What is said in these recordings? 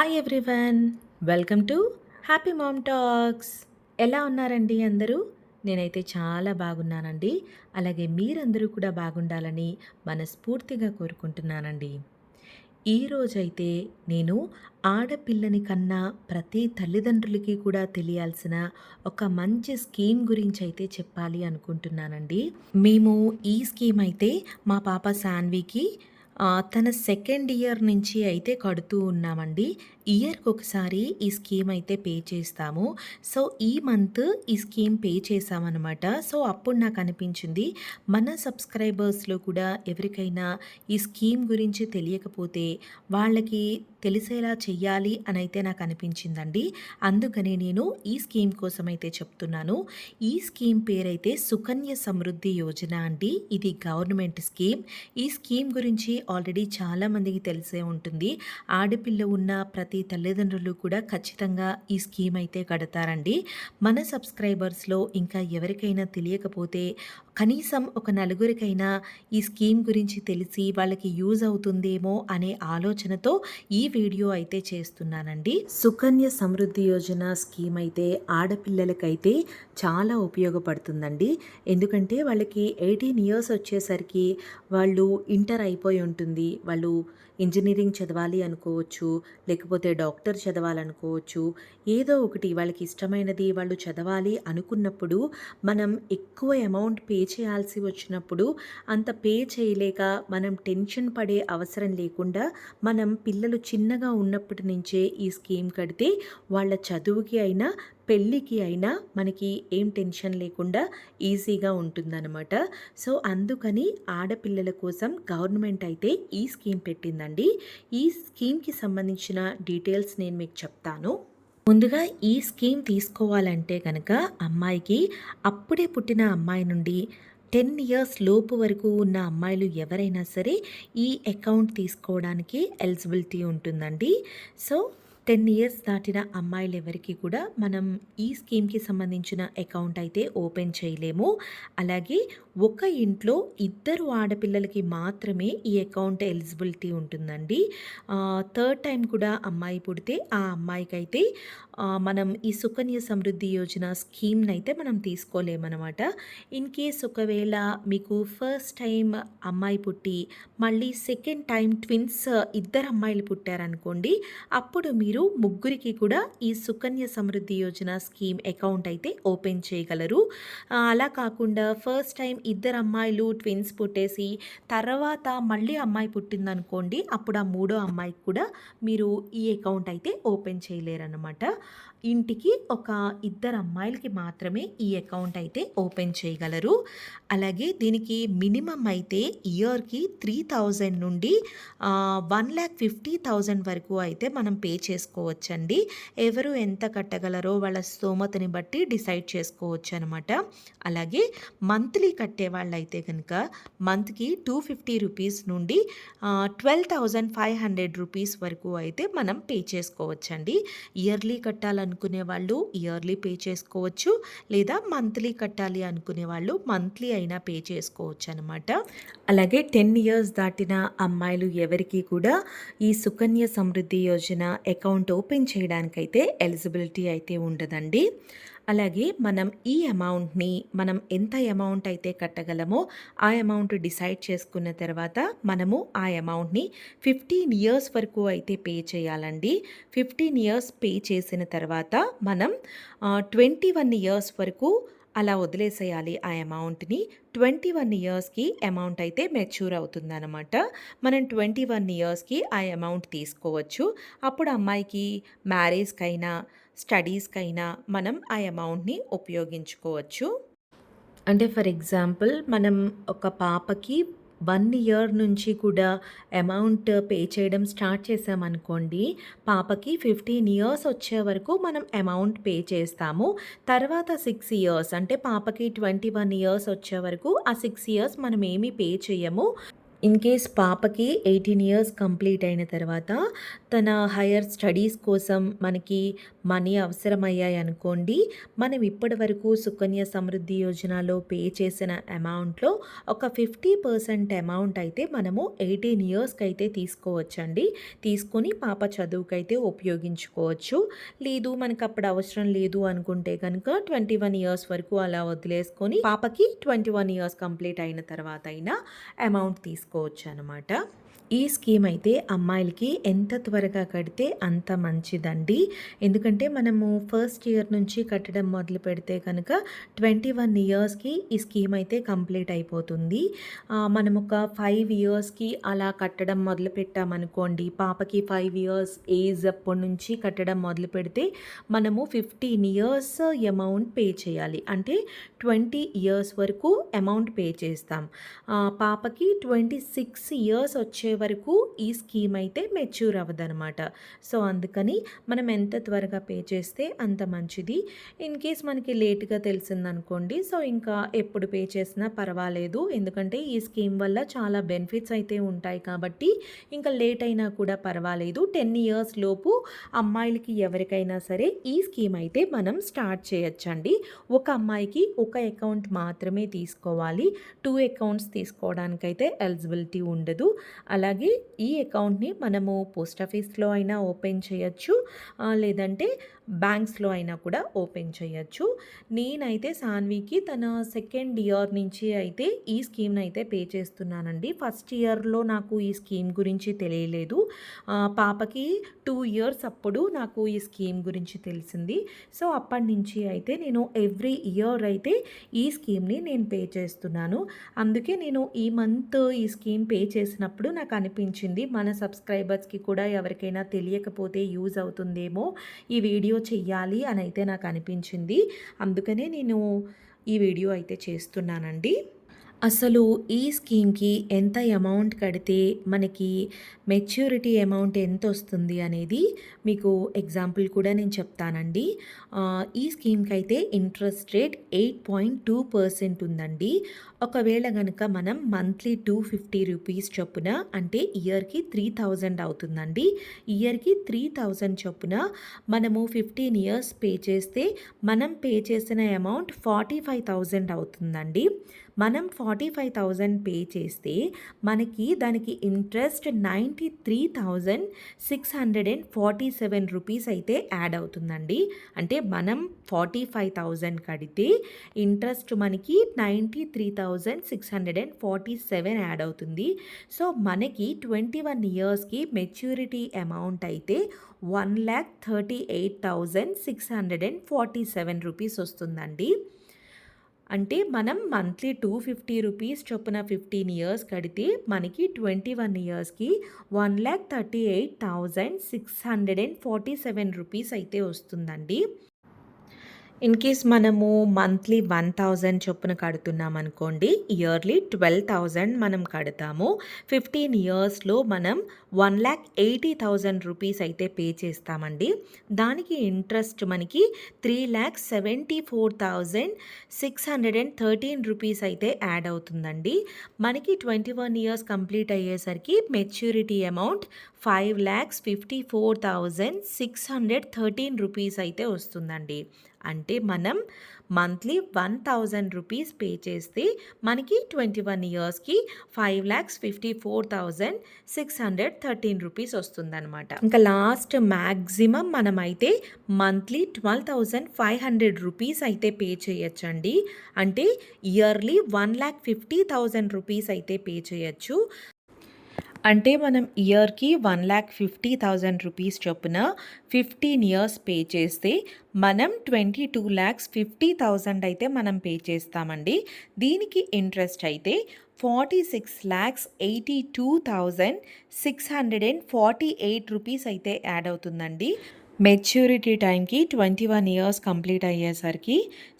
Hi everyone welcome to happy mom talks ఎలా ఉన్నారండి అందరూ? నేనైతే చాలా బాగున్నానండి. అలాగే మీరందరూ కూడా బాగుండాలని మనస్ఫూర్తిగా కోరుకుంటున్నానండి. ఈరోజైతే నేను ఆడపిల్లని కన్నా ప్రతి తల్లిదండ్రులకి కూడా తెలియాల్సిన ఒక మంచి స్కీమ్ గురించి అయితే చెప్పాలి అనుకుంటున్నానండి. మేము ఈ స్కీమ్ అయితే మా పాప శాన్వికి తన సెకండ్ ఇయర్ నుంచి అయితే కడుతూ ఉన్నామండి. ఇయర్కి ఒకసారి ఈ స్కీమ్ అయితే పే చేస్తాము. సో ఈ మంత్ ఈ స్కీమ్ పే చేసామన్నమాట. సో అప్పుడు నాకు అనిపించింది మన సబ్స్క్రైబర్స్లో కూడా ఎవరికైనా ఈ స్కీమ్ గురించి తెలియకపోతే వాళ్ళకి తెలిసేలా చెయ్యాలి అని అయితే నాకు అనిపించిందండి. అందుకని నేను ఈ స్కీమ్ కోసం అయితే చెప్తున్నాను. ఈ స్కీమ్ పేరైతే సుకన్య సమృద్ధి యోజన అండి. ఇది గవర్నమెంట్ స్కీమ్. ఈ స్కీమ్ గురించి ఆల్రెడీ చాలామందికి తెలిసే ఉంటుంది. ఆడపిల్ల ఉన్న ప్రతి తల్లిదండ్రులు కూడా ఖచ్చితంగా ఈ స్కీమ్ అయితే కడతారండి. మన సబ్స్క్రైబర్స్లో ఇంకా ఎవరికైనా తెలియకపోతే కనీసం ఒక నలుగురికైనా ఈ స్కీమ్ గురించి తెలిసి వాళ్ళకి యూజ్ అవుతుందేమో అనే ఆలోచనతో ఈ వీడియో అయితే చేస్తున్నానండి. సుకన్య సమృద్ధి యోజన స్కీమ్ అయితే ఆడపిల్లలకైతే చాలా ఉపయోగపడుతుందండి. ఎందుకంటే వాళ్ళకి ఎయిటీన్ ఇయర్స్ వచ్చేసరికి వాళ్ళు ఇంటర్ అయిపోయి ఉంటుంది. వాళ్ళు ఇంజనీరింగ్ చదవాలి అనుకోవచ్చు లేకపోతే డాక్టర్ చదవాలనుకోవచ్చు. ఏదో ఒకటి వాళ్ళకి ఇష్టమైనది వాళ్ళు చదవాలి అనుకున్నప్పుడు మనం ఎక్కువ అమౌంట్ పే చేయాల్సి వచ్చినప్పుడు అంత పే చేయలేక మనం టెన్షన్ పడే అవసరం లేకుండా మనం పిల్లలు చిన్నగా ఉన్నప్పటి నుంచే ఈ స్కీమ్ కడితే వాళ్ళ చదువుకి అయినా పెళ్ళికి అయినా మనకి ఏం టెన్షన్ లేకుండా ఈజీగా ఉంటుందన్నమాట. సో అందుకని ఆడపిల్లల కోసం గవర్నమెంట్ అయితే ఈ స్కీమ్ పెట్టిందండి. ఈ స్కీమ్కి సంబంధించిన డీటెయిల్స్ నేను మీకు చెప్తాను. ముందుగా ఈ స్కీమ్ తీసుకోవాలంటే కనుక అమ్మాయికి అప్పుడే పుట్టిన అమ్మాయి నుండి టెన్ ఇయర్స్ లోపు వరకు ఉన్న అమ్మాయిలు ఎవరైనా సరే ఈ అకౌంట్ తీసుకోవడానికి ఎలిజిబిలిటీ ఉంటుందండి. సో టెన్ ఇయర్స్ దాటిన అమ్మాయిలు ఎవరికి కూడా మనం ఈ స్కీమ్కి సంబంధించిన అకౌంట్ అయితే ఓపెన్ చేయలేము. అలాగే ఒక ఇంట్లో ఇద్దరు ఆడపిల్లలకి మాత్రమే ఈ అకౌంట్ ఎలిజిబిలిటీ ఉంటుందండి. థర్డ్ టైం కూడా అమ్మాయి పుడితే ఆ అమ్మాయికి అయితే మనం ఈ సుకన్య సమృద్ధి యోజన స్కీమ్ని అయితే మనం తీసుకోలేమన్నమాట. ఇన్ కేస్ ఒకవేళ మీకు ఫస్ట్ టైం అమ్మాయి పుట్టి మళ్ళీ సెకండ్ టైం ట్విన్స్ ఇద్దరు అమ్మాయిలు పుట్టారనుకోండి అప్పుడు మీరు మీరు ముగ్గురికి కూడా ఈ సుకన్య సమృద్ధి యోజన స్కీమ్ అకౌంట్ అయితే ఓపెన్ చేయగలరు. అలా కాకుండా ఫస్ట్ టైం ఇద్దరు అమ్మాయిలు ట్విన్స్ పుట్టేసి తర్వాత మళ్ళీ అమ్మాయి పుట్టిందనుకోండి అప్పుడు ఆ మూడో అమ్మాయికి కూడా మీరు ఈ అకౌంట్ అయితే ఓపెన్ చేయలేరన్నమాట. ఇంటికి ఒక ఇద్దరు అమ్మాయిలకి మాత్రమే ఈ అకౌంట్ అయితే ఓపెన్ చేయగలరు. అలాగే దీనికి మినిమం అయితే ఇయర్కి త్రీ థౌజండ్ నుండి వన్ ల్యాక్ ఫిఫ్టీ థౌజండ్ వరకు అయితే మనం పే చేస్తాం చేసుకోవచ్చండి. ఎవరు ఎంత కట్టగలరో వాళ్ళ స్తోమతని బట్టి డిసైడ్ చేసుకోవచ్చు అనమాట అలాగే మంత్లీ కట్టే వాళ్ళైతే కనుక మంత్కి టూ ఫిఫ్టీ రూపీస్ నుండి twelve thousand five hundred rupees వరకు అయితే మనం పే చేసుకోవచ్చండి. ఇయర్లీ కట్టాలనుకునే వాళ్ళు ఇయర్లీ పే చేసుకోవచ్చు లేదా మంత్లీ కట్టాలి అనుకునే వాళ్ళు మంత్లీ అయినా పే చేసుకోవచ్చు అనమాట అలాగే టెన్ ఇయర్స్ దాటిన అమ్మాయిలు ఎవరికి కూడా ఈ Sukanya Samriddhi Yojana account account open చేయడానికైతే eligibility అయితే ఉండదండి. అలాగే మనం ఈ అమౌంట్ని మనం ఎంత అమౌంట్ అయితే కట్టగలమో ఆ అమౌంట్ డిసైడ్ చేసుకున్న తర్వాత మనము ఆ అమౌంట్ని ఫిఫ్టీన్ ఇయర్స్ వరకు అయితే పే చేయాలండి. ఫిఫ్టీన్ ఇయర్స్ పే చేసిన తర్వాత మనం ట్వంటీ వన్ ఇయర్స్ వరకు అలా వదిలేసేయాలి ఆ అమౌంట్ని. ట్వంటీ వన్ ఇయర్స్కి అమౌంట్ అయితే మెచ్యూర్ అవుతుందన్నమాట. మనం ట్వంటీ వన్ ఇయర్స్కి ఆ అమౌంట్ తీసుకోవచ్చు. అప్పుడు అమ్మాయికి మ్యారేజ్కైనా స్టడీస్కైనా మనం ఆ అమౌంట్ని ఉపయోగించుకోవచ్చు. అంటే ఫర్ ఎగ్జాంపుల్ మనం ఒక పాపకి వన్ ఇయర్ నుంచి కూడా అమౌంట్ పే చేయడం స్టార్ట్ చేసామనుకోండి పాపకి ఫిఫ్టీన్ ఇయర్స్ వచ్చే వరకు మనం అమౌంట్ పే చేస్తాము. తర్వాత సిక్స్ ఇయర్స్ అంటే పాపకి ట్వంటీ వన్ ఇయర్స్ వచ్చే వరకు ఆ సిక్స్ ఇయర్స్ మనం ఏమీ పే చేయము. ఇన్ కేస్ పాపకి ఎయిటీన్ ఇయర్స్ కంప్లీట్ అయిన తర్వాత తన హయ్యర్ స్టడీస్ కోసం మనకి మనీ అవసరమయ్యాయి అనుకోండి మనం ఇప్పటి వరకు సుకన్య సమృద్ధి యోజనలో పే చేసిన అమౌంట్లో ఒక ఫిఫ్టీ పర్సెంట్ అమౌంట్ అయితే మనము ఎయిటీన్ ఇయర్స్కి అయితే తీసుకోవచ్చండి. తీసుకొని పాప చదువుకైతే ఉపయోగించుకోవచ్చు. లేదు మనకు అప్పుడు అవసరం లేదు అనుకుంటే కనుక ట్వంటీ వన్ ఇయర్స్ వరకు అలా వదిలేసుకొని పాపకి ట్వంటీ వన్ ఇయర్స్ కంప్లీట్ అయిన తర్వాత అయినా అమౌంట్ తీసుకోవచ్చు అనమాట ఈ స్కీమ్ అయితే అమ్మాయిలకి ఎంత త్వరగా కడితే అంత మంచిదండి. ఎందుకంటే మనము ఫస్ట్ ఇయర్ నుంచి కట్టడం మొదలు పెడితే కనుక ట్వంటీ వన్ ఇయర్స్కి ఈ స్కీమ్ అయితే కంప్లీట్ అయిపోతుంది. మనం ఒక ఫైవ్ ఇయర్స్కి అలా కట్టడం మొదలు పెట్టామనుకోండి పాపకి ఫైవ్ ఇయర్స్ ఏజ్ అప్పటి నుంచి కట్టడం మొదలు పెడితే మనము ఫిఫ్టీన్ ఇయర్స్ అమౌంట్ పే చేయాలి. అంటే ట్వంటీ ఇయర్స్ వరకు అమౌంట్ పే చేస్తాం. పాపకి ట్వంటీ సిక్స్ ఇయర్స్ వచ్చే వరకు ఈ స్కీమ్ అయితే మెచ్యూర్ అవ్వదనమాట సో అందుకని మనం ఎంత త్వరగా పే చేస్తే అంత మంచిది. ఇన్ కేస్ మనకి లేట్గా తెలిసిందనుకోండి సో ఇంకా ఎప్పుడు పే చేసినా పర్వాలేదు. ఎందుకంటే ఈ స్కీమ్ వల్ల చాలా బెనిఫిట్స్ అయితే ఉంటాయి కాబట్టి ఇంకా లేట్ అయినా కూడా పర్వాలేదు. టెన్ ఇయర్స్ లోపు అమ్మాయిలకి ఎవరికైనా సరే ఈ స్కీమ్ అయితే మనం స్టార్ట్ చేయొచ్చండి. ఒక అమ్మాయికి ఒక అకౌంట్ మాత్రమే తీసుకోవాలి. టూ అకౌంట్స్ తీసుకోవడానికైతే ఎలిజిబిలిటీ ఉండదు. అలా అలాగే ఈ అకౌంట్ని మనము పోస్ట్ ఆఫీస్లో అయినా ఓపెన్ చేయొచ్చు లేదంటే బ్యాంక్స్లో అయినా కూడా ఓపెన్ చేయొచ్చు. నేనైతే సాన్వికి తన సెకండ్ ఇయర్ నుంచి అయితే ఈ స్కీమ్ని అయితే పే చేస్తున్నానండి. ఫస్ట్ ఇయర్లో నాకు ఈ స్కీమ్ గురించి తెలియలేదు. పాపకి టూ ఇయర్స్ అప్పుడు నాకు ఈ స్కీమ్ గురించి తెలిసింది. సో అప్పటి నుంచి అయితే నేను ఎవ్రీ ఇయర్ అయితే ఈ స్కీమ్ని నేను పే చేస్తున్నాను. అందుకే నేను ఈ మంత్ ఈ స్కీమ్ పే చేసినప్పుడు నాకు అనిపించింది మన సబ్స్క్రైబర్స్కి కూడా ఎవరికైనా తెలియకపోతే యూజ్ అవుతుందేమో ఈ వీడియో చెయ్యాలి అని అయితే నాకు అనిపించింది. అందుకనే నేను ఈ వీడియో అయితే చేస్తున్నానండి. అసలు ఈ స్కీమ్కి ఎంత అమౌంట్ కడితే మనకి మెచ్యూరిటీ అమౌంట్ ఎంత వస్తుంది అనేది మీకు ఎగ్జాంపుల్ కూడా నేను చెప్తానండి. ఈ స్కీమ్కి అయితే interest rate eight point two percent ఉందండి. ఒకవేళ కనుక మనం మంత్లీ టూ ఫిఫ్టీ రూపీస్ చొప్పున అంటే ఇయర్కి త్రీ థౌజండ్ అవుతుందండి. ఇయర్కి త్రీ థౌజండ్ చొప్పున మనము ఫిఫ్టీన్ ఇయర్స్ పే చేస్తే మనం పే చేసిన అమౌంట్ ఫార్టీ ఫైవ్ థౌజండ్ అవుతుందండి. మనం ఫార్టీ ఫైవ్ థౌజండ్ పే చేస్తే మనకి దానికి interest ninety three thousand six hundred and forty seven rupees అయితే యాడ్ అవుతుందండి. అంటే మనం ఫార్టీ ఫైవ్ థౌజండ్ కడితే ఇంట్రెస్ట్ మనకి ninety three thousand six hundred and forty seven add అవుతుంది. సో మనకి ట్వంటీ వన్ ఇయర్స్కి మెచ్యూరిటీ అమౌంట్ అయితే one lakh thirty eight thousand six hundred and forty seven rupees వస్తుందండి. అంటే మనం మంత్లీ టూ ఫిఫ్టీ రూపీస్ చొప్పున ఫిఫ్టీన్ ఇయర్స్ కడితే మనకి ట్వంటీ వన్ ఇయర్స్కి one lakh thirty eight thousand six hundred and forty seven rupees అయితే వస్తుందండి. ఇన్ కేస్ మనము మంత్లీ వన్ థౌజండ్ చొప్పున కడుతున్నాం అనుకోండి ఇయర్లీ ట్వెల్వ్ థౌజండ్ మనం కడతాము. ఫిఫ్టీన్ ఇయర్స్లో మనం one lakh eighty thousand rupees అయితే పే చేస్తామండి. దానికి ఇంట్రెస్ట్ మనకి three lakh seventy four thousand six hundred and thirteen rupees అయితే యాడ్ అవుతుందండి. మనకి ట్వంటీ వన్ ఇయర్స్ కంప్లీట్ అయ్యేసరికి maturity amount five lakhs fifty four thousand six hundred thirteen rupees అయితే వస్తుందండి. అంటే మనం monthly one thousand rupees pay చేస్తే మనకి ట్వంటీ వన్ ఇయర్స్కి five lakhs fifty four thousand six hundred thirteen rupees వస్తుందన్నమాట. ఇంకా లాస్ట్ మ్యాక్సిమం మనమైతే monthly twelve thousand five hundred rupees అయితే పే చేయొచ్చండి. అంటే yearly one lakh fifty thousand rupees అయితే పే చేయొచ్చు. అంటే మనం ఇయర్కి one lakh fifty thousand rupees చొప్పున ఫిఫ్టీన్ ఇయర్స్ పే చేస్తే మనం twenty two lakhs fifty thousand అయితే మనం పే చేస్తామండి. దీనికి ఇంట్రెస్ట్ అయితే forty six lakhs eighty two thousand six hundred and forty eight rupees అయితే యాడ్ అవుతుందండి. మెచ్యూరిటీ టైంకి ట్వంటీ వన్ ఇయర్స్ కంప్లీట్ అయ్యేసరికి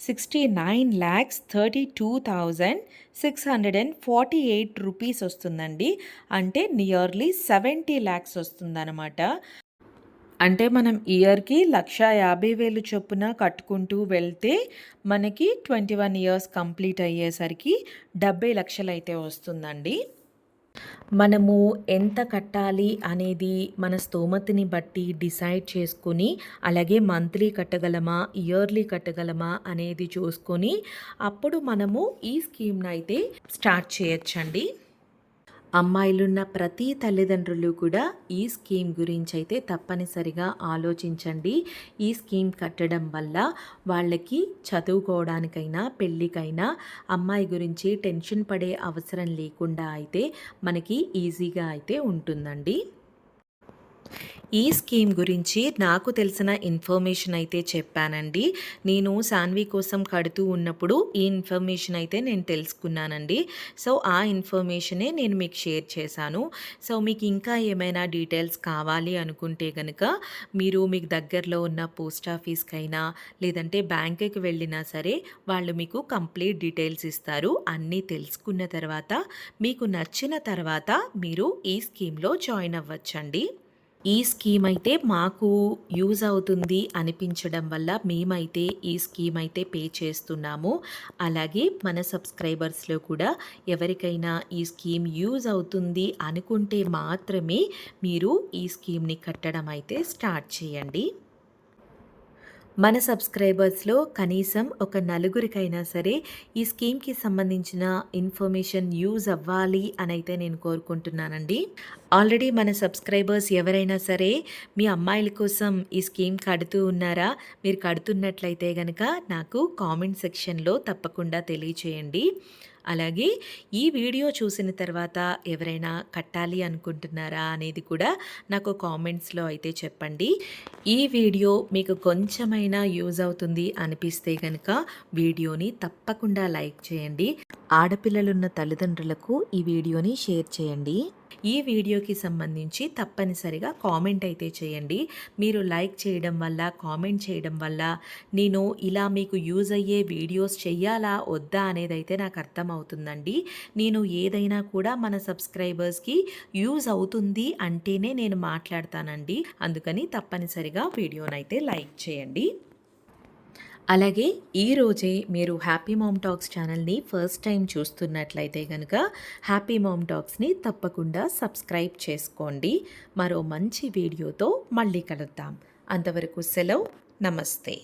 sixty nine lakhs thirty two thousand six hundred and forty eight rupees వస్తుందండి. అంటే nearly seventy lakhs వస్తుందన్నమాట. అంటే మనం ఇయర్కి లక్ష యాభై వేలు చొప్పున కట్టుకుంటూ వెళ్తే మనకి ట్వంటీ వన్ ఇయర్స్ కంప్లీట్ అయ్యేసరికి డెబ్బై లక్షలు అయితే వస్తుందండి. మనము ఎంత కట్టాలి అనేది మన స్తోమతిని బట్టి డిసైడ్ చేసుకొని అలాగే మంత్లీ కట్టగలమా ఇయర్లీ కట్టగలమా అనేది చూసుకొని అప్పుడు మనము ఈ స్కీమ్ని అయితే స్టార్ట్ చేయొచ్చండి. అమ్మాయిలున్న ప్రతి తల్లిదండ్రులు కూడా ఈ స్కీమ్ గురించి అయితే తప్పనిసరిగా ఆలోచించండి. ఈ స్కీమ్ కట్టడం వల్ల వాళ్ళకి చదువుకోవడానికైనా పెళ్ళికైనా అమ్మాయి గురించి టెన్షన్ పడే అవసరం లేకుండా అయితే మనకి ఈజీగా అయితే ఉంటుందండి. ఈ స్కీమ్ గురించి నాకు తెలిసిన ఇన్ఫర్మేషన్ అయితే చెప్పానండి. నేను సాన్వి కోసం కడుతూ ఉన్నప్పుడు ఈ ఇన్ఫర్మేషన్ అయితే నేను తెలుసుకున్నానండి. సో ఆ ఇన్ఫర్మేషనే నేను మీకు షేర్ చేశాను. సో మీకు ఇంకా ఏమైనా డీటెయిల్స్ కావాలి అనుకుంటే కనుక మీరు మీకు దగ్గరలో ఉన్న పోస్ట్ ఆఫీస్కైనా లేదంటే బ్యాంకుకి వెళ్ళినా సరే వాళ్ళు మీకు కంప్లీట్ డీటెయిల్స్ ఇస్తారు. అన్నీ తెలుసుకున్న తర్వాత మీకు నచ్చిన తర్వాత మీరు ఈ స్కీమ్లో జాయిన్ అవ్వచ్చండి. ఈ స్కీమ్ అయితే మాకు యూజ్ అవుతుంది అనిపించడం వల్ల మేమైతే ఈ స్కీమ్ అయితే పే చేస్తున్నాము. అలాగే మన సబ్స్క్రైబర్స్లో కూడా ఎవరికైనా ఈ స్కీమ్ యూజ్ అవుతుంది అనుకుంటే మాత్రమే మీరు ఈ స్కీమ్ని కట్టడం అయితే స్టార్ట్ చేయండి. మన సబ్స్క్రైబర్స్లో కనీసం ఒక నలుగురికైనా సరే ఈ స్కీమ్కి సంబంధించిన ఇన్ఫర్మేషన్ యూజ్ అవ్వాలి అని అయితే నేను కోరుకుంటున్నానండి. ఆల్రెడీ మన సబ్స్క్రైబర్స్ ఎవరైనా సరే మీ అమ్మాయిల కోసం ఈ స్కీమ్ కడుతూ ఉన్నారా? మీరు కడుతున్నట్లయితే కనుక నాకు కామెంట్ సెక్షన్లో తప్పకుండా తెలియచేయండి. అలాగే ఈ వీడియో చూసిన తర్వాత ఎవరైనా కట్టాలి అనుకుంటున్నారా అనేది కూడా నాకు కామెంట్స్లో అయితే చెప్పండి. ఈ వీడియో మీకు కొంచెమైనా యూజ్ అవుతుంది అనిపిస్తే కనుక వీడియోని తప్పకుండా లైక్ చేయండి. ఆడపిల్లలున్న తల్లిదండ్రులకు ఈ వీడియోని షేర్ చేయండి. ఈ వీడియోకి సంబంధించి తప్పనిసరిగా కామెంట్ అయితే చేయండి. మీరు లైక్ చేయడం వల్ల కామెంట్ చేయడం వల్ల నేను ఇలా మీకు యూజ్ అయ్యే వీడియోస్ చెయ్యాలా వద్దా అనేది అయితే నాకు అర్థమవుతుందండి. నేను ఏదైనా కూడా మన సబ్స్క్రైబర్స్కి యూజ్ అవుతుంది అంటేనే నేను మాట్లాడతానండి. అందుకని తప్పనిసరిగా వీడియోనైతే లైక్ చేయండి. అలాగే ఈరోజే మీరు హ్యాపీ మామ్ టాక్స్ ఛానల్ని ఫస్ట్ టైం చూస్తున్నట్లయితే కనుక హ్యాపీ మామ్ టాక్స్ని తప్పకుండా సబ్స్క్రైబ్ చేసుకోండి. మరో మంచి వీడియోతో మళ్ళీ కలుద్దాం. అంతవరకు సెలవు. నమస్తే.